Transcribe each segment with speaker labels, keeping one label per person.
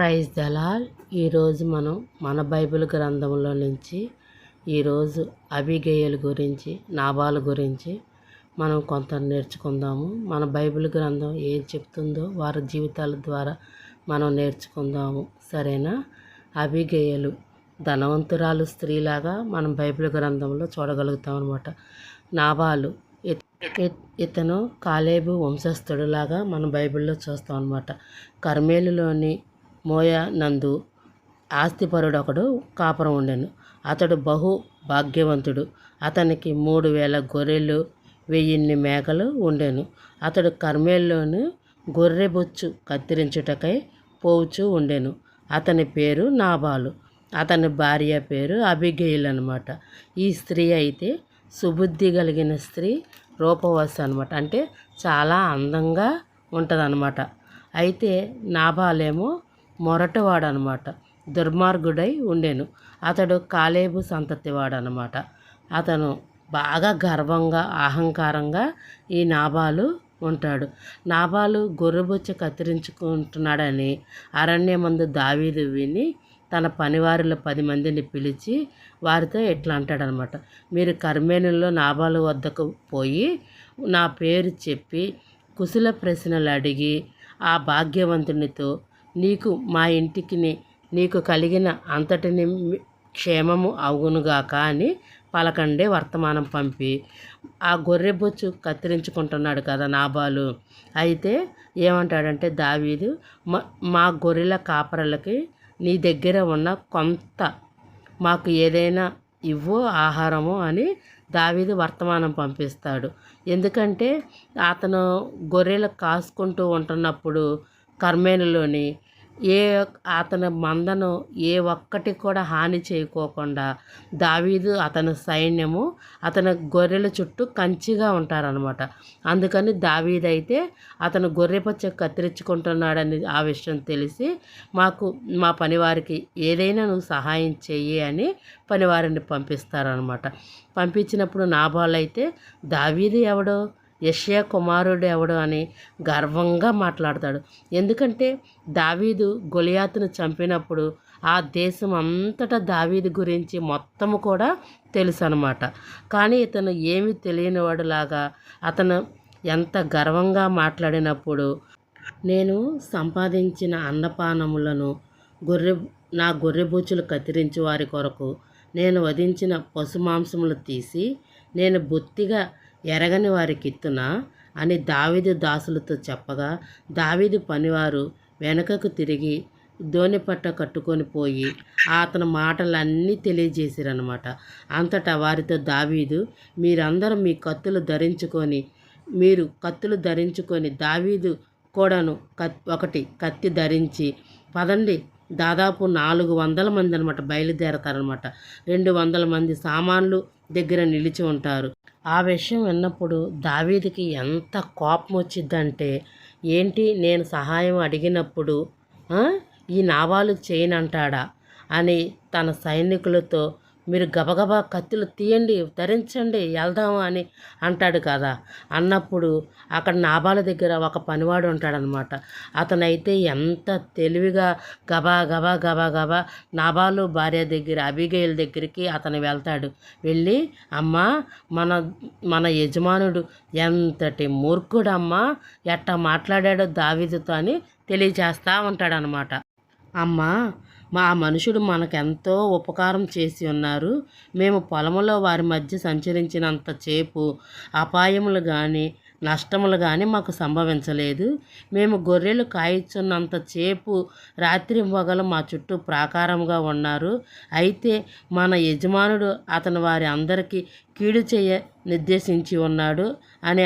Speaker 1: Praise Dalal ఈరోజు మనం మన బైబిల్ గ్రంథంలో నుంచి ఈరోజు అభిగేయుల గురించి నాబాల గురించి మనం కొంత నేర్చుకుందాము. మన బైబిల్ గ్రంథం ఏం చెప్తుందో వారి జీవితాల ద్వారా మనం నేర్చుకుందాము. సరేనా? అభిగేయులు ధనవంతురాలు స్త్రీలాగా మనం బైబిల్ గ్రంథంలో చూడగలుగుతాం అనమాట నాబాలు ఇతను కాలేబు వంశస్థుడులాగా మనం బైబిల్లో చూస్తాం అనమాట కర్మేలులోని మోయ నందు ఆస్తిపరుడు ఒకడు కాపురం ఉండెను. అతడు బహు భాగ్యవంతుడు. అతనికి మూడు వేల గొర్రెలు వెయ్యిన్ని మేకలు ఉండెను. అతడు కర్మేల్లోని గొర్రెబొచ్చు కత్తిరించుటకై పోవుచూ ఉండెను. అతని పేరు నాబాలు. అతని భార్య పేరు అబిగెయిల్ అనమాట ఈ స్త్రీ అయితే సుబుద్ధి కలిగిన స్త్రీ రూపవశ అనమాట. అంటే చాలా అందంగా ఉంటుంది అయితే నాబాలేమో మొరటవాడు అనమాట దుర్మార్గుడై ఉండెను. అతడు కాలేబు సంతతివాడు అనమాట అతను బాగా గర్వంగా అహంకారంగా ఈ నాబాలు ఉంటాడు. నాబాలు గొర్రెబొచ్చ కత్తిరించుకుంటున్నాడని అరణ్యమందు దావీదు విని తన పనివారిలో పది మందిని పిలిచి వారితో ఇట్లా అంటాడనమాట. మీరు కర్మేనుల్లో నాబాలు వద్దకు పోయి నా పేరు చెప్పి కుశల ప్రశ్నలు అడిగి ఆ భాగ్యవంతునితో నీకు మా ఇంటికిని నీకు కలిగిన అంతటిని క్షేమము అవునుగాక అని పలకండే వర్తమానం పంపి ఆ గొర్రెబొచ్చు కత్తిరించుకుంటున్నాడు కదా నాబాలు. అయితే ఏమంటాడంటే దావీదు మా మా గొర్రెల కాపరలకి నీ దగ్గర ఉన్న కొంత మాకు ఏదైనా ఇవ్వు ఆహారము అని దావీదు వర్తమానం పంపిస్తాడు. ఎందుకంటే అతను గొర్రెలు కాసుకుంటూ ఉంటున్నప్పుడు కర్మేనులోని ఏ అతని మందను ఏ ఒక్కటి కూడా హాని చేయకోకుండా దావీదు అతని సైన్యము అతని గొర్రెల చుట్టూ కంచిగా ఉంటారనమాట అందుకని దావీదు అయితే అతను గొర్రెపచ్చ కత్తిరించుకుంటున్నాడని ఆ విషయం తెలిసి మాకు మా పనివారికి ఏదైనా నువ్వు సహాయం చెయ్యి అని పనివారిని పంపిస్తారనమాట పంపించినప్పుడు నాబాలు అయితే దావీదు ఎవడో? యష్యా కుమారుడు ఎవడు అని గర్వంగా మాట్లాడతాడు. ఎందుకంటే దావీదు గొలియాతును చంపినప్పుడు ఆ దేశం అంతటా దావీదు గురించి మొత్తము కూడా తెలుసు అనమాట కానీ ఇతను ఏమి తెలియనివాడులాగా అతను ఎంత గర్వంగా మాట్లాడినప్పుడు నేను సంపాదించిన అన్నపానములను గొర్రె నా గొర్రెబూచులు కత్తిరించి వారి కొరకు నేను వధించిన పశు మాంసములు తీసి నేను బొత్తిగా ఎరగని వారి కిత్తున అని దావీదు దాసులతో చెప్పగా దావీదు పనివారు వెనుకకు తిరిగి దోణిపట్ట కట్టుకొని పోయి అతని మాటలన్నీ తెలియజేసిరనమాట అంతటా వారితో దావీదు మీరందరూ మీ కత్తులు ధరించుకొని మీరు కత్తులు ధరించుకొని దావీదు కూడాను కత్ ఒకటి కత్తి ధరించి పదండి. దాదాపు నాలుగు వందల మంది అనమాట బయలుదేరతారనమాట రెండు వందల మంది సామాన్లు దగ్గర నిలిచి ఉంటారు. ఆ విషయం విన్నప్పుడు దావీదికి ఎంత కోపం వచ్చిందంటే ఏంటి నేను సహాయం అడిగినప్పుడు ఈ నావాలు చేయనంటాడా? అని తన సైనికులతో మీరు గబగబా కత్తులు తీయండి ధరించండి వెళ్దాము అని అంటాడు కదా. అన్నప్పుడు అక్కడ నాబాల దగ్గర ఒక పనివాడు ఉంటాడనమాట. అతనైతే ఎంత తెలివిగా గబా గబా గబా గబా నాబాలు భార్య దగ్గర అబిగేయుల దగ్గరికి అతను వెళ్తాడు. వెళ్ళి అమ్మా మన మన యజమానుడు ఎంతటి మూర్ఖుడమ్మా ఎట్టా మాట్లాడాడో దావీదుతో అని తెలియజేస్తూ ఉంటాడనమాట. అమ్మా మా మనుషుడు మనకెంతో ఉపకారం చేసి ఉన్నారు. మేము పొలములో వారి మధ్య సంచరించినంత చేపు అపాయములు కానీ నష్టములు కానీ మాకు సంభవించలేదు. మేము గొర్రెలు కాయిచున్నంత చేపు రాత్రి మొగలు మా చుట్టూ ప్రాకారంగా ఉన్నారు. అయితే మన యజమానుడు అతను వారి అందరికీ కీడు చేయ నిర్దేశించి ఉన్నాడు అని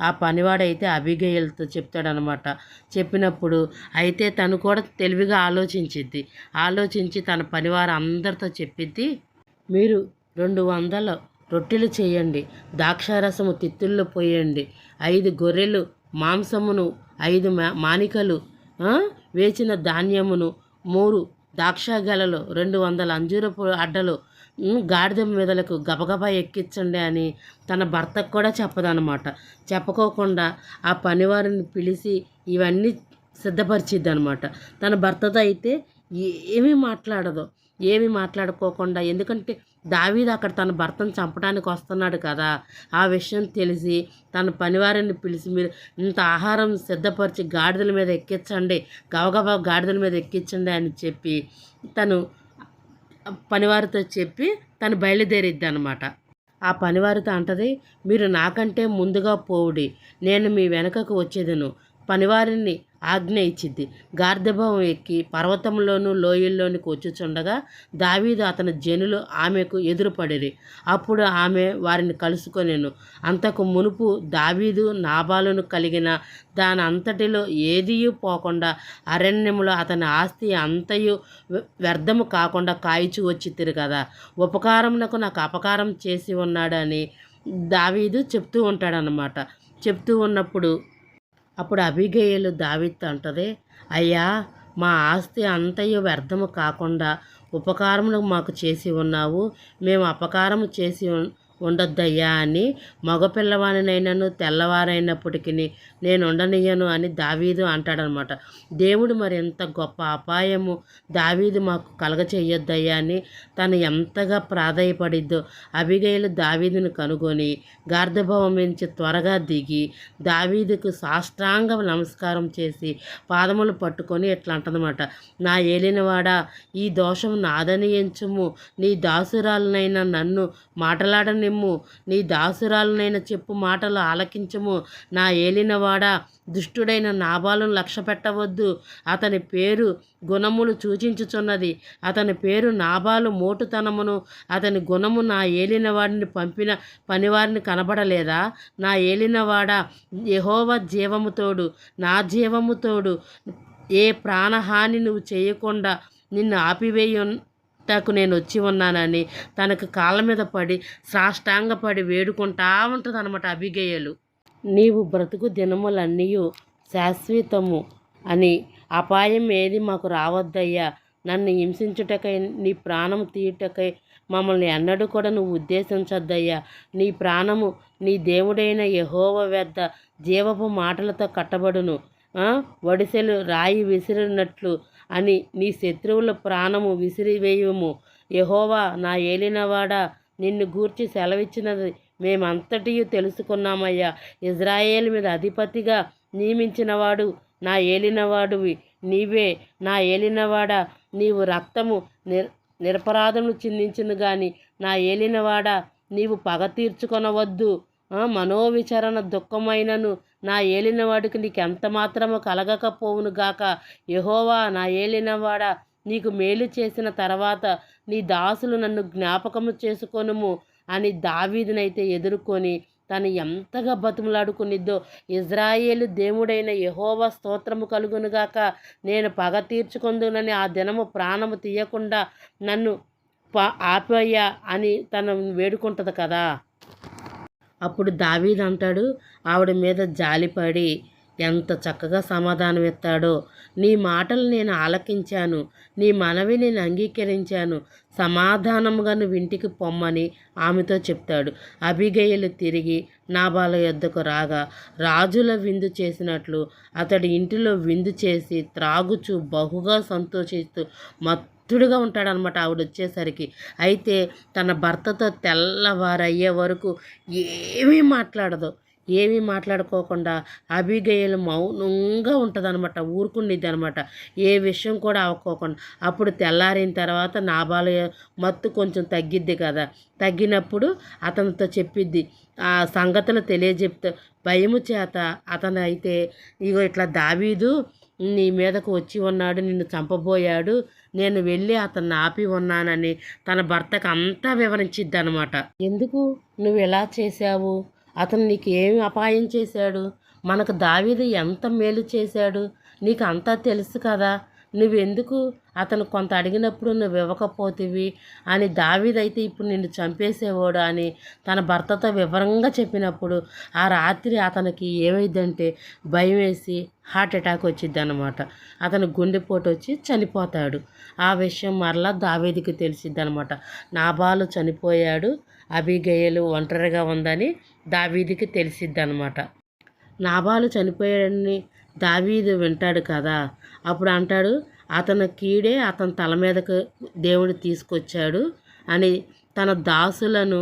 Speaker 1: ఆ- పనివాడైతే అభిగేయులతో చెప్తాడనమాట. చెప్పినప్పుడు అయితే తను కూడా తెలివిగా ఆలోచించిద్ది. ఆలోచించి తన పనివారు అందరితో చెప్పిద్ది మీరు రెండు వందల రొట్టెలు చేయండి ద్రాక్షారసము తిత్తుల్లో పోయండి ఐదు గొర్రెలు మాంసమును ఐదు మా మానికలు వేసిన వేచిన ధాన్యమును మూడు ద్రాక్షగలలో రెండు వందల అంజూరపు అడ్డలు గాడిద మీదలకు గబగబా ఎక్కించండి అని తన భర్తకు కూడా చెప్పదనమాట చెప్పుకోకుండా ఆ పనివారిని పిలిచి ఇవన్నీ సిద్ధపరిచిద్ది అనమాట తన భర్తతో అయితే ఏమీ మాట్లాడదు. ఏమీ మాట్లాడుకోకుండా ఎందుకంటే దావీదు అక్కడ తన భర్తను చంపడానికి వస్తున్నాడు కదా. ఆ విషయం తెలిసి తన పనివారిని పిలిచి మీరు ఇంత ఆహారం సిద్ధపరిచి గాడిదల మీద ఎక్కించండి గవగవ గాడిదల మీద ఎక్కించండి అని చెప్పి తను పనివారితో చెప్పి తను బయలుదేరిద్ది అనమాట ఆ పనివారితో అంటది మీరు నాకంటే ముందుగా పోవుడి నేను మీ వెనకకు వచ్చేదను. పనివారిని ఆజ్ఞ ఇచ్చిద్ది. గార్ధభవం ఎక్కి పర్వతంలోనూ లోయల్లోని కూర్చుండగా దావీదు అతని జనులు ఆమెకు ఎదురుపడిరి. అప్పుడు ఆమె వారిని కలుసుకొనేను. అంతకు మునుపు దావీదు నాభాలను కలిగిన దాని అంతటిలో ఏదియూ పోకుండా అరణ్యములో అతని ఆస్తి అంతయు వ్యర్థము కాకుండా కాయిచు వచ్చి కదా. ఉపకారమునకు నాకు అపకారం చేసి ఉన్నాడని దావీదు చెప్తూ ఉంటాడనమాట చెప్తూ ఉన్నప్పుడు అప్పుడు అభిగేయులు దావిత్ అంటది అయ్యా మా ఆస్తి అంతయు వ్యర్థము కాకుండా ఉపకారమును మాకు చేసి ఉన్నావు. మేము అపకారము చేసి ఉండొద్దయ్యా అని మగపిల్లవానినైనను తెల్లవారైనప్పటికీ నేను ఉండనియను అని దావీదు అంటాడనమాట. దేవుడు మరి ఎంత గొప్ప అపాయము దావీదు మాకు కలగచేయొద్దయ్యా అని తను ఎంతగా ప్రాధాయపడిద్దో అభిగయులు దావీదును కనుగొని గార్ధభవం నుంచి త్వరగా దిగి దావీదుకు సాష్టాంగ నమస్కారం చేసి పాదములు పట్టుకొని ఇట్లా అంటదన్నమాట నా ఏలినవాడా ఈ దోషం నాదని ఎంచుము నీ దాసురాలనైనా నన్ను మాటలాడని మేము నీ దాసురాలనైన చెప్పు మాటలు ఆలకించము. నా ఏలినవాడ దుష్టుడైన నాబాలను లక్ష్య పెట్టవద్దు. అతని పేరు గుణములు సూచించుచున్నది. అతని పేరు నాబాలు మోటుతనమును. అతని గుణము నా ఏలినవాడిని పంపిన పనివారిని కనబడలేదా? నా ఏలినవాడ యహోవ జీవముతోడు నా జీవముతోడు ఏ ప్రాణహాని నువ్వు చేయకుండా నిన్ను ఆపివేయ టాకు నేను వచ్చి ఉన్నానని తనకు కాళ్ళ మీద పడి సాష్టాంగపడి వేడుకుంటా ఉంటుంది అనమాట అభిగేయలు నీవు బ్రతుకు దినములన్నీ శాశ్వతము అని అపాయం ఏది మాకు రావద్దయ్యా. నన్ను హింసించుటకై నీ ప్రాణం తీయుటకై మమ్మల్ని ఎన్నడూ కూడా నువ్వు ఉద్దేశించద్దయ్యా. నీ ప్రాణము నీ దేవుడైన యహోవ వ్యర్థ జీవపు మాటలతో కట్టబడును. వడిసెలు రాయి విసిరినట్లు అని నీ శత్రువుల ప్రాణము విసిరివేయము. యహోవా నా ఏలినవాడా నిన్ను గూర్చి సెలవిచ్చినది మేమంతటియు తెలుసుకున్నామయ్యా. ఇజ్రాయేల్ మీద అధిపతిగా నియమించినవాడు నా ఏలినవాడువి. నీవే నా ఏలినవాడా నీవు రక్తము నిర్ నిరపరాధము చిందించును గాని నా ఏలినవాడా నీవు పగ తీర్చుకొనవద్దు. మనోవిచరణ దుఃఖమైనను నా ఏలినవాడికి నీకు ఎంత మాత్రము కలగకపోవును గాక. యహోవా నా ఏలినవాడా నీకు మేలు చేసిన తర్వాత నీ దాసులు నన్ను జ్ఞాపకము చేసుకొనుము అని దావీదునైతే ఎదుర్కొని తను ఎంతగా బతుములాడుకునిద్దో ఇజ్రాయేలు దేవుడైన యహోవ స్తోత్రము కలుగునుగాక నేను పగ తీర్చుకుందునని ఆ దినము ప్రాణము తీయకుండా నన్ను పా ఆపయ్యా అని తను వేడుకుంటుంది కదా. అప్పుడు దావీద్ అంటాడు ఆవిడ మీద జాలిపడి ఎంత చక్కగా సమాధానం ఇస్తాడో నీ మాటలు నేను ఆలకించాను నీ మనవి నేను అంగీకరించాను. సమాధానముగా నువ్వు ఇంటికి పొమ్మని ఆమెతో చెప్తాడు. అభిగయలు తిరిగి నాబాల యొద్దకు రాగా రాజుల విందు చేసినట్లు అతడి ఇంటిలో విందు చేసి త్రాగుచు బహుగా సంతోషిస్తూ మొత్తం భక్తుడిగా ఉంటాడనమాట ఆవిడ వచ్చేసరికి అయితే తన భర్తతో తెల్లవారయ్యే వరకు ఏమీ మాట్లాడదు. ఏమీ మాట్లాడుకోకుండా అభిగయలు మౌనంగా ఉంటుందన్నమాట ఊరుకుండిద్ది అనమాట ఏ విషయం కూడా అవ్వకోకుండా అప్పుడు తెల్లారిన తర్వాత నాబాల మత్తు కొంచెం తగ్గిద్ది కదా. తగ్గినప్పుడు అతనితో చెప్పిద్ది. ఆ సంగతులు తెలియజెప్తే భయము చేత అతను అయితే ఇగో ఇట్లా దావీదు నీ మీదకు వచ్చి ఉన్నాడు నిన్ను చంపబోయాడు నేను వెళ్ళి అతన్ని ఆపి ఉన్నానని తన భర్తకు అంతా వివరించిద్ది అనమాట ఎందుకు? నువ్వు ఎలా చేశావు? అతను నీకు ఏమి అపాయం చేశాడు? మనకు దావీది ఎంత మేలు చేశాడు? నీకు అంతా తెలుసు కదా? నువ్వెందుకు అతను కొంత అడిగినప్పుడు నువ్వు ఇవ్వకపోతేవి అని దావీదైతే ఇప్పుడు నిన్ను చంపేసేవాడు అని తన భర్తతో వివరంగా చెప్పినప్పుడు ఆ రాత్రి అతనికి ఏమైందంటే భయం వేసి హార్ట్ అటాక్ వచ్చింది అనమాట అతను గుండెపోటు వచ్చి చనిపోతాడు. ఆ విషయం మరలా దావేదికి తెలిసిద్ది అనమాట నాబాలు చనిపోయాడు అభిగయలు ఒంటరిగా ఉందని దావీదికి తెలిసిద్ది అనమాట నాబాలు చనిపోయాడని దావీదు వింటాడు కదా అప్పుడు అంటాడు అతను కీడే అతని తల మీదకు దేవుడు తీసుకొచ్చాడు అని తన దాసులను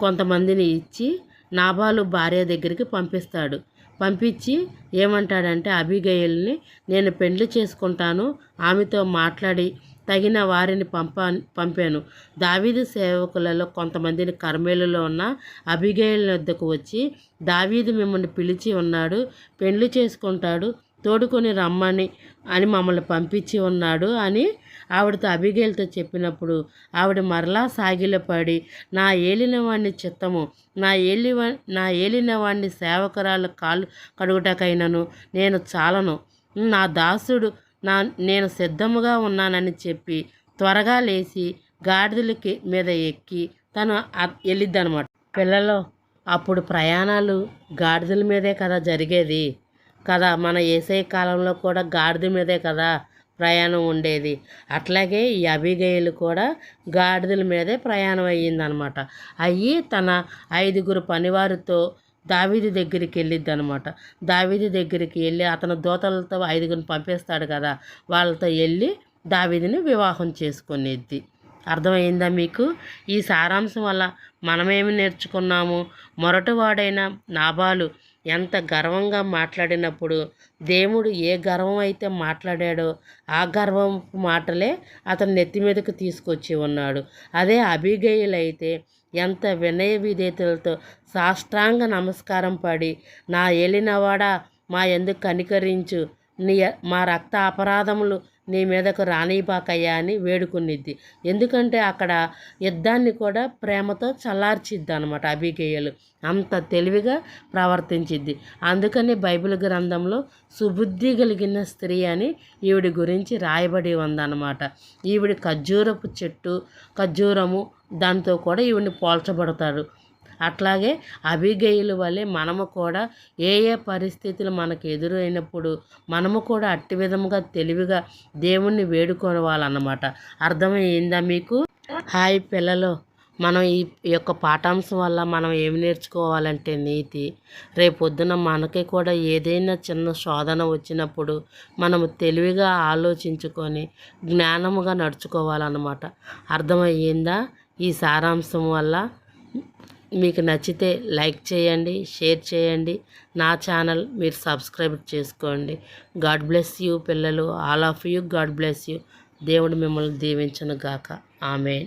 Speaker 1: కొంతమందిని ఇచ్చి నాబాలు భార్య దగ్గరికి పంపిస్తాడు. పంపించి ఏమంటాడంటే అభిగయల్ని నేను పెండ్లి చేసుకుంటాను ఆమెతో మాట్లాడి తగిన వారిని పంపా పంపాను. దావీదు సేవకులలో కొంతమందిని కర్మేలులో ఉన్న అభిగయల వద్దకు వచ్చి దావీదు మిమ్మల్ని పిలిచి ఉన్నాడు పెండ్లి చేసుకుంటాడు తోడుకొని రమ్మని అని మమ్మల్ని పంపించి ఉన్నాడు అని ఆవిడతో అభిగేలతో చెప్పినప్పుడు ఆవిడ మరలా సాగిలపడి నా ఏలినవాణ్ణి చిత్తము. నా ఏలి నా ఏలినవాణ్ణి సేవకురాలు కాళ్ళు కడుగుటకైనను. నేను చాలను. నా దాసుడు నా నేను సిద్ధముగా ఉన్నానని చెప్పి త్వరగా లేచి గాడిదలకి మీద ఎక్కి తను వెళ్ళిద్దనమాట పిల్లలు అప్పుడు ప్రయాణాలు గాడిదల మీదే కదా జరిగేది. కదా మన ఏసై కాలంలో కూడా గాడిద మీదే కదా ప్రయాణం ఉండేది. అట్లాగే ఈ అభిగయలు కూడా గాడిదల మీదే ప్రయాణం అయ్యిందనమాట. అయ్యి తన ఐదుగురు పనివారితో దావీది దగ్గరికి వెళ్ళిద్ది అనమాట దావీది దగ్గరికి వెళ్ళి అతను దోతలతో ఐదుగురిని పంపిస్తాడు కదా వాళ్ళతో వెళ్ళి దావీదిని వివాహం చేసుకునేది. అర్థమైందా మీకు? ఈ సారాంశం వల్ల మనమేమి నేర్చుకున్నాము? మొరటివాడైన నాబాలు ఎంత గర్వంగా మాట్లాడినప్పుడు దేవుడు ఏ గర్వం అయితే మాట్లాడాడో ఆ గర్వం మాటలే అతను నెత్తి మీదకు తీసుకొచ్చి ఉన్నాడు. అదే అభిగయులైతే ఎంత వినయ విధేతలతో సాష్టాంగ నమస్కారం పడి నా ఏలినవాడా మా ఎందుకు కనికరించు? నీ మా రక్త అపరాధములు నీ మీదకు రానిపాకయ్యా అని వేడుకునిద్ది. ఎందుకంటే అక్కడ యుద్ధాన్ని కూడా ప్రేమతో చల్లార్చిద్ది అనమాట అభిగేయులు అంత తెలివిగా ప్రవర్తించిద్ది. అందుకని బైబిల్ గ్రంథంలో సుబుద్ధి కలిగిన స్త్రీ అని ఈవిడి గురించి రాయబడి ఉందన్నమాట. ఈవిడి ఖర్జూరపు చెట్టు ఖర్జూరము దాంతో కూడా ఈవిడిని పోల్చబడతారు అట్లాగే అభిగయుల వల్లే మనము కూడా ఏ ఏ పరిస్థితులు మనకు ఎదురైనప్పుడు మనము కూడా అట్టి విధముగా తెలివిగా దేవుణ్ణి వేడుకోవాలన్నమాట అర్థమైందా మీకు? హాయ్ పిల్లలు. మనం ఈ యొక్క పాఠాంశం వల్ల మనం ఏమి నేర్చుకోవాలంటే నీతి. రేపొద్దున మనకి కూడా ఏదైనా చిన్న శోధన వచ్చినప్పుడు మనము తెలివిగా ఆలోచించుకొని జ్ఞానముగా నడుచుకోవాలన్నమాట. అర్థమయ్యిందా? ఈ సారాంశం వల్ల మీకు నచ్చితే లైక్ చేయండి షేర్ చేయండి. నా ఛానల్ మీరు సబ్స్క్రైబ్ చేసుకోండి. గాడ్ బ్లెస్ యూ పిల్లలు. All of you God bless you. దేవుడు మిమ్మల్ని దీవించను గాక ఆమె